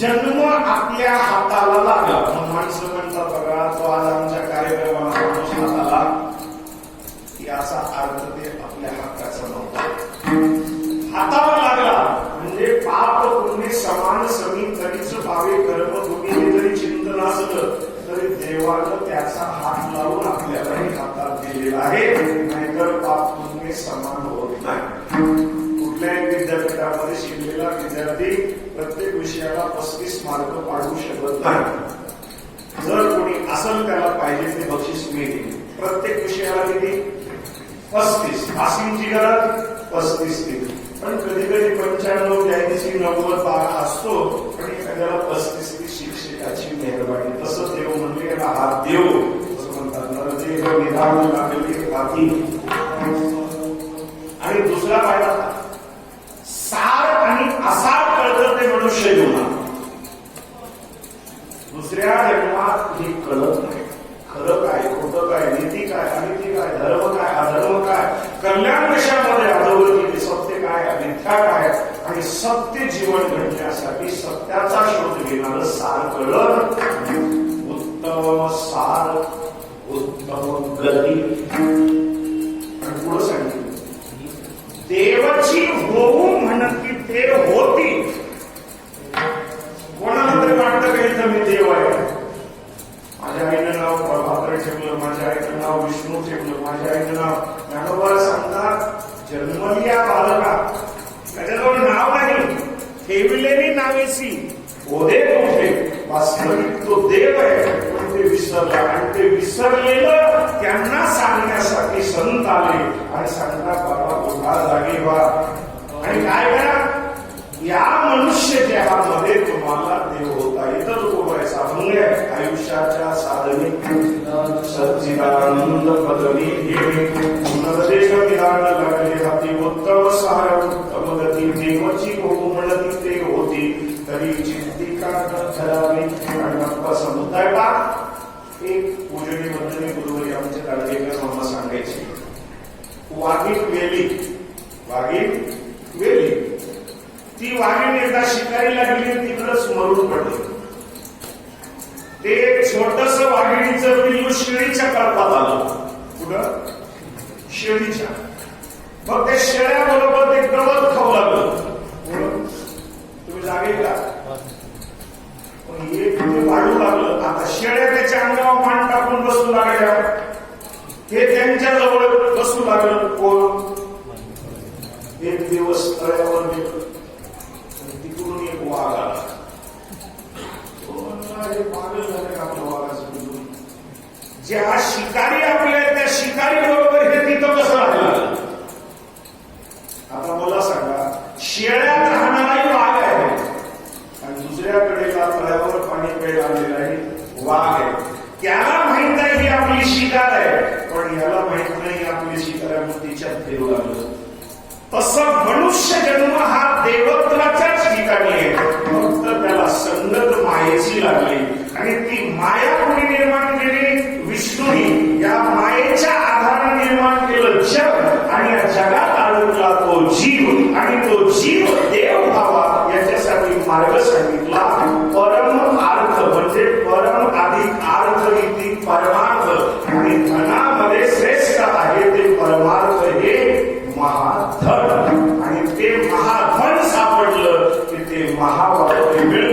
जन्म आपल्या हाताला लागला. मग माणसं म्हणतात बघा तो आज आमच्या कार्यक्रमाला याचा अर्थ ते आपल्या हक्काचा नव्हता. हाताला लागला. म्हणजे पाप पुण्य समान समी तरीच भावे कर्मभूमी हे जरी चिंतन असलं तरी देवानं त्याचा हात लावून आपल्यालाही हातात दिलेला आहे. नाहीतर पाप पुण्य समान होत नाही. कुठल्याही विद्यापीठामध्ये शिकलेला विद्यार्थी प्रत्येक विषयाला पस्तीस मार्क पाडू शकत नाही. जर कोणी असेल त्याला पाहिजे ते बक्षीस मिळते प्रत्येक विषयाला किती? पस्तीस. पासिंगची गरज पस्तीस दिली पण कधी कधी पंच्याण्णव ब्याऐंशी नव्वद बारा असतो पण एखाद्याला पस्तीस ती शिक्षकाची मेहरबानी. तसं देव म्हणले ना हा देव. असं म्हणतात. नरदेव निधान लागले हाती आणि दुसरा फायदा सार आणि असार कळतं ते मनुष्य जीवनात त्या जन्मात हे कळत नाही. खरं काय खोटं काय नीती काय अनिती काय धर्म काय अधर्म काय? कल्याण कशामध्ये अधोगती सत्य काय मिथ्या काय? आणि सत्य जीवन घडण्यासाठी सत्याचा शोध घेणार सार कळत उत्तम सार उत्तम गती. आणि पुढं सांगितलं देवाची होऊन म्हणत की ते होती कोणाला तरी वाटतं का इथं मी देव आहे माझ्या आईनं नाव प्रभाकर ठेवलं माझ्या आईचं नाव विष्णू ठेवलं माझ्या आईचं नाव ज्ञानोबा सांगतात जन्मलिया बालका. त्याच्याजवळ नाव नाही. ठेवलेली नावेसी ओदे कुठे वास्तविक तो देव आहे. पण ते विसरला आणि ते विसरलेलं त्यांना सांगण्यासाठी संत आले. आणि सांगतात बाबा उठा जागे व्हा. आणि काय करा? या मनुष्य देहामध्ये तुम्हाला देव होता. इतर व्हायचा आहे आहे आयुष्याच्या साधने. सच्चिदानंद पदवी घेणे पुनर्देश विधान लागले हाती उत्तम सहाय उत्तम गती देवाची होऊ म्हणती ते होती तरी चिंतिका न ठरावी आणि बाप्पाचा मुद्दा एक पूजनी मंडळी गुरुवारी आमच्या काळजीकर मामा सांगायचे वाघीण वेली वाघीण वेली ती वाघीण एकदा शिकारीला गेली तिकडंच मरून पडली वाघिणीचं शेळीच्या कळपात आलं कुठं? शेळीच्या. मग त्या शेळ्या बरोबर ते गवत खाऊ लागलं. तुम्ही जागे का? पण हे ते वाढू लागलं आता शेळ्या त्याच्या अंगावर मान टाकून बसू लागल्या. हे त्यांच्या जवळ बसू लागलं. कोण? एक दिवस तळ्यावर गेलं आणि तिकडून एक वाघ आला तो म्हणला, "हे पागल झाले का आपल्या वाघाचं पिल्लू?" ज्या शिकारी आपल्या त्या शिकारी बरोबर हे तिथं कसं राहिलं आता मला सांगा शेळ्यात राहणाराही वाघ आहे. आणि दुसऱ्याकडे तळ्यावर पाणी पेड आलेला आहे? वाघ आहे. त्याला माहीत आहे ही आपली शिकार आहे पण याला माहीत नाही आपली शिकार तिच्यात फिरू लागलं तसं मनुष्य जन्म हा देव मार्ग सांगितला. परम अर्थ म्हणजे परम अधिक अर्थ इति परमार्थ. आणि धनामध्ये श्रेष्ठ आहे ते परमार्थ हे महाधन. आणि ते महाधन सापडलं की ते महावाक्य